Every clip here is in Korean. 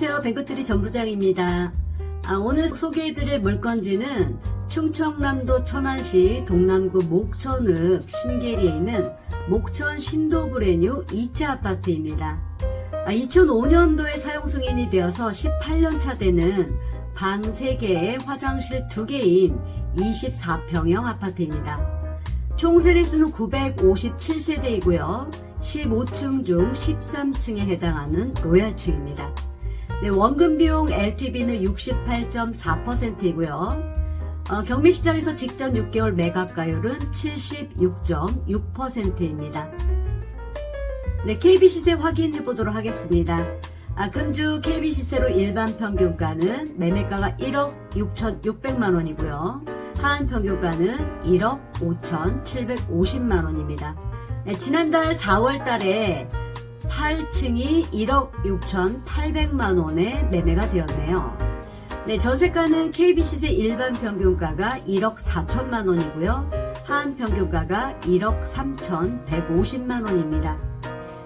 안녕하세요. 뱅크트리 전부장입니다. 아, 오늘 소개해드릴 물건지는 충청남도 천안시 동남구 목천읍 신계리에 있는 목천 신도브레뉴 2차 아파트입니다. 2005년도에 사용 승인이 되어서 18년차 되는 방 3개에 화장실 2개인 24평형 아파트입니다. 총 세대수는 957세대이고요. 15층 중 13층에 해당하는 로얄층입니다. 네, 원금 비용 LTV는 68.4%이고요. 어, 경매시장에서 직전 6개월 매각가율은 76.6%입니다. 네, KB 시세 확인해 보도록 하겠습니다. 아, 금주 KB 시세로 일반 평균가는 매매가가 1억 6,600만 원이고요. 하한 평균가는 1억 5,750만 원입니다. 네, 지난달 4월 달에 8층이 1억 6,800만 원에 매매가 되었네요. 네, 전세가는 KB시세 일반 평균가가 1억 4천만 원이고요. 하한 평균가가 1억 3,150만 원입니다.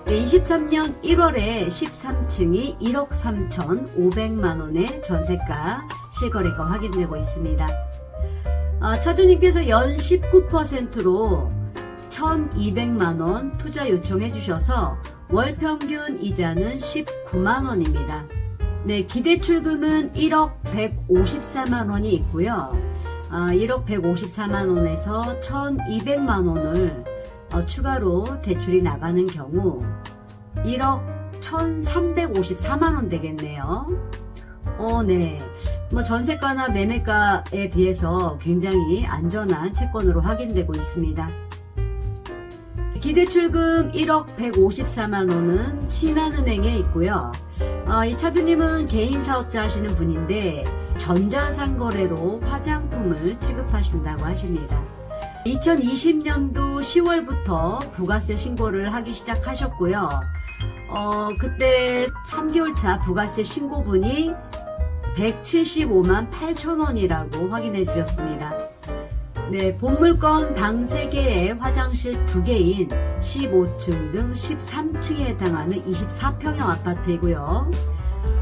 네, 23년 1월에 13층이 1억 3,500만 원의 전세가 실거래가 확인되고 있습니다. 아, 차주님께서 연 19%로 1,200만 원 투자 요청해 주셔서 월 평균 이자는 19만원입니다. 네, 기대 출금은 1억 154만원이 있고요. 아, 1억 154만원에서 1,200만원을 어, 추가로 대출이 나가는 경우 1억 1,354만원 되겠네요. 어, 네. 뭐 전세가나 매매가에 비해서 굉장히 안전한 채권으로 확인되고 있습니다. 기대출금 1억 154만 원은 신한은행에 있고요. 어, 이 차주님은 개인 사업자 하시는 분인데 전자상거래로 화장품을 취급하신다고 하십니다. 2020년도 10월부터 부가세 신고를 하기 시작하셨고요. 어, 그때 3개월 차 부가세 신고분이 175만 8천 원이라고 확인해 주셨습니다. 네, 본물건 방 3개에 화장실 2개인 15층 등 13층에 해당하는 24평형 아파트이고요.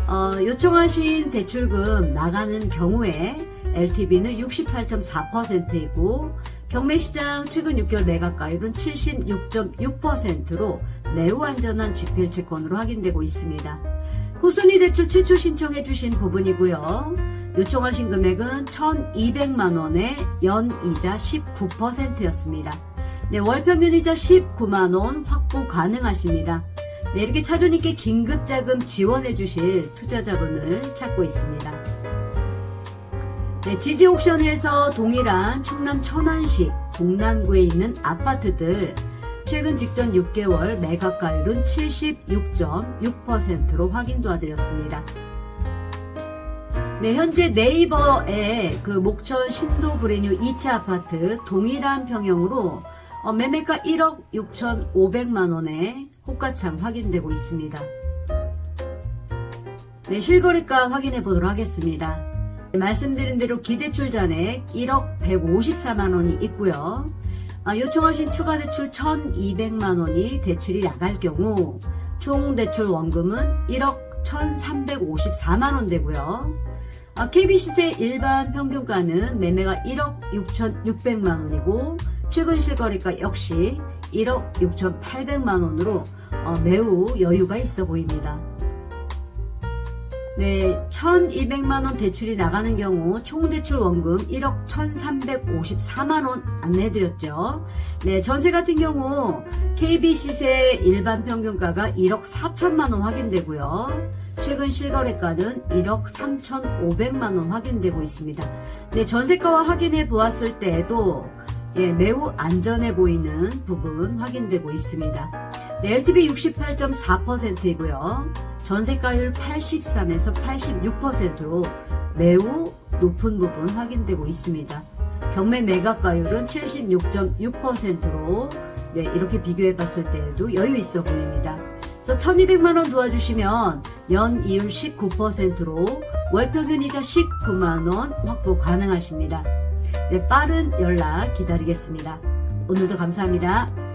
어, 요청하신 대출금 나가는 경우에 LTV는 68.4%이고 경매시장 최근 6개월 매각가율은 76.6%로 매우 안전한 GPL 채권으로 확인되고 있습니다. 후순위 대출 최초 신청해 주신 부분이고요. 요청하신 금액은 1,200만원에 연이자 19%였습니다. 네, 월평균이자 19만원 확보 가능하십니다. 네, 이렇게 차주님께 긴급자금 지원해 주실 투자자분을 찾고 있습니다. 네, 지지 옥션에서 동일한 충남 천안시 동남구에 있는 아파트들 최근 직전 6개월 매각가율은 76.6%로 확인 도와드렸습니다. 네, 현재 네이버에 그 목천 신도 브레뉴 2차 아파트 동일한 평형으로 어, 매매가 1억 6,500만 원에 호가창 확인되고 있습니다. 네, 실거래가 확인해 보도록 하겠습니다. 네, 말씀드린 대로 기대출 잔액 1억 154만 원이 있고요. 아, 요청하신 추가 대출 1,200만 원이 대출이 나갈 경우 총 대출 원금은 1억 1,354만 원 되고요. 아, KB시세 일반 평균가는 매매가 1억 6,600만 원이고 최근 실거래가 역시 1억 6,800만 원으로 어, 매우 여유가 있어 보입니다. 네, 1,200만 원 대출이 나가는 경우 총 대출 원금 1억 1,354만 원 안내해 드렸죠. 네, 전세 같은 경우 KB 시세 일반 평균가가 1억 4천만 원 확인되고요. 최근 실거래가는 1억 3,500만 원 확인되고 있습니다. 네, 전세가와 확인해 보았을 때에도 예, 매우 안전해 보이는 부분 확인되고 있습니다. 네, LTV 68.4%이고요. 전세가율 83에서 86%로 매우 높은 부분 확인되고 있습니다. 경매 매각가율은 76.6%로 네, 이렇게 비교해 봤을 때에도 여유 있어 보입니다. 그래서 1200만원 도와주시면 연 이율 19%로 월 평균 이자 19만원 확보 가능하십니다. 네, 빠른 연락 기다리겠습니다. 오늘도 감사합니다.